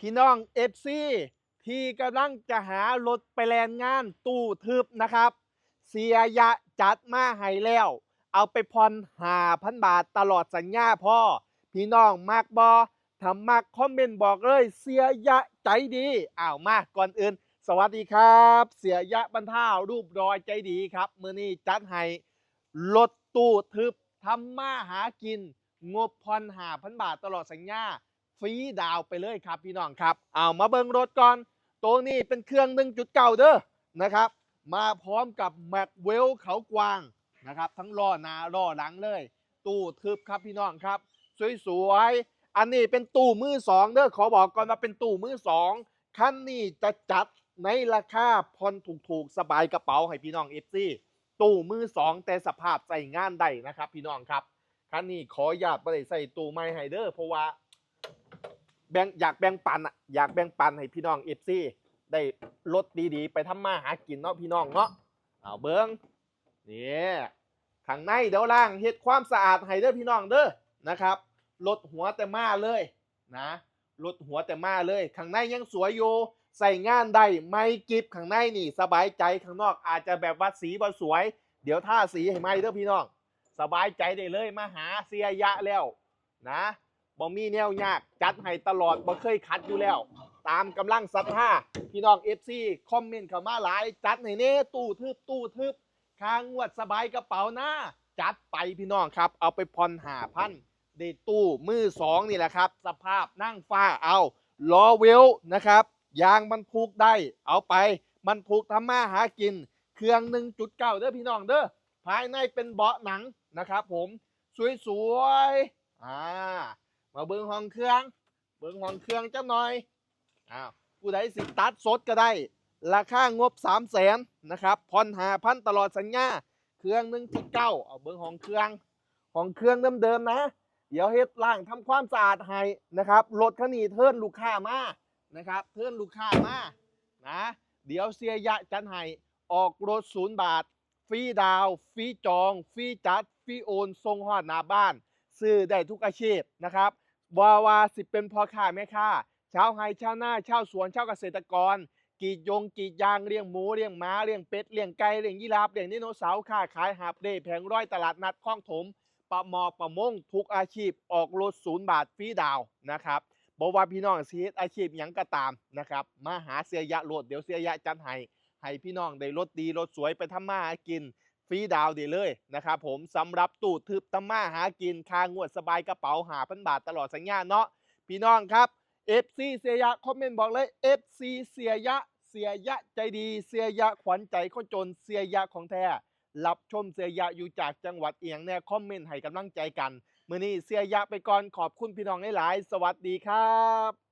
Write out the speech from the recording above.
พี่น้องเอฟซีที่กำลังจะหารถไปแลนงานตู้ทึบนะครับ เสียยะจัดมาให้แล้ว เอาไปผ่อนหาพันบาทตลอดสัญญาพ่อ พี่น้องมากบอทำมากคอมเมนต์บอกเลยเสียยะใจดีอ้าวมาก่อนอื่น สวัสดีครับ เสียยะบรรเทารูปรอยใจดีครับมือนี้จัดให้รถตู้ทึบทำมาหากิน งบผ่อนหาพันบาทตลอดสัญญา ฟรีดาวไปเลยครับพี่น้องครับ เอามาเบิ่งรถก่อนตัวนี้เป็นเครื่อง1.9เด้อนะครับ มาพร้อมกับแม็กเวลเขากวางนะครับ ทั้งล้อหน้าล้อหลังเลย ตู้ทึบครับพี่น้องครับ สวยๆ อันนี้เป็นตู้มือสองเด้อขอบอกก่อนว่าเป็นตู้มือสองคันนี้จะจัดในราคาผ่อนถูกๆ สบายกระเป๋าให้พี่น้องเอฟซีตู้มือสองแต่สภาพใส่งานได้นะครับ พี่น้องครับคันนี้ขออนุญาตบ่ได้ใส่ตู้ไม้ให้เด้อเพราะว่า แบ่งอยากแบ่งปันอะอยากแบ่งปันให้พี่น้องเอฟซีได้รถดีๆ ไปทำมาหากินเนาะพี่น้องเนาะเอาเบิ้งนี่ข้างในเดี๋ยวล่างเฮ็ดความสะอาดให้เด้อพี่น้องเด้อนะครับลดหัวแต่มาเลยนะลดหัวแต่มาเลยข้างในยังสวยอยู่ใส่งานได้ไม่กิบข้างในนี่สบายใจข้างนอกอาจจะแบบว่าสีบ่สวย เดี๋ยวท่าสีให้ไหมเด้อพี่น้อง สบายใจได้เลยมาหาเสียยะแล้วนะ บ่มีแนวยากจัดให้ตลอดบ่เคยคัดอยู่แล้ว ตามกำลังศรัทธาพี่น้อง FC คอมเมนต์เข้ามาหลาย จัดให้เน่ตู้ทึบตู้ทึบค้างวดสบายกระเป๋าหน้าจัดไปพี่น้องครับ เอาไปผ่อนหาพันในตู้มือสองนี่แหละครับ สภาพนั่งฟ้าเอาล้อเวลนะครับ ยางบรรทุกได้ เอาไปบรรทุกทำมาหากิน เครื่อง 1.9 เด้อพี่น้องเด้อภายในเป็นเบาะหนังนะครับผม สวยๆอ่า มาเบิ้งห้องเครื่อง เบิ้งห้องเครื่องจังหน่อยอ้าวผู้ใดสิตัดสดก็ได้ ราคางบ3 0 0แสนนะครับผ่อนหาพันตลอดสัญญา เครื่องหนึ่งพิกเก้าเอาเบิ้งห้องเครื่องห้องเครื่องเดิมๆนะ เดี๋ยวเฮ็ดล่างทำความสะอาดให้นะครับรถคันนี้เทิร์นลูกค้ามานะครับ เทิร์นลูกค้ามานะเดี๋ยวเสียยะจันให้ออกรถศูนย์บาทฟรีดาวฟรีจองฟรีจัดฟรีโอนส่งฮอดหน้าบ้าน ซื้อได้ทุกอาชีพนะครับ วาวาสิเป็นพ่อค้าแม่ค้าชาวไฮชาวนาชาวสวนชาวเกษตรกรกรีดยงกรีดยางเลี้ยงหมูเลี้ยงม้าเลี้ยงเป็ดเลี้ยงไก่เลี้ยงยีราฟเลี้ยงไดโนเสาร์ค้าขายหาบเร่แผงร้อยตลาดนัดคลองถมปะมอประมงทุกอาชีพออกรถศูนย์บาทฟรีดาวนะครับบอกว่าพี่น้องสิเฮ็ดอาชีพยังก็ตามนะครับมาหาเสียยะโหลดเดี๋ยวเสียยะจันให้ให้พี่น้องได้รถดีรถสวยไปทำมาหากิน ฟรีดาวด้เลยนะครับผมสำหรับตู้ทึบทำมาหากินคางวดสบายกระเป๋าหาพันบาทตลอดสัญญาเนาะพี่น้องครับ FC เสียยะคอมเมนต์บอกเลย FC เสียยะเสียยะใจดี เสียยะขวัญใจคนจนเสียยะของแท้รับชมเสียยะอยู่จากจังหวัดเอียงแน่คอมเมนต์ให้กำลังใจกัน มื้อนี้เสียยะไปก่อนขอบคุณพี่น้องหลาย สวัสดีครับ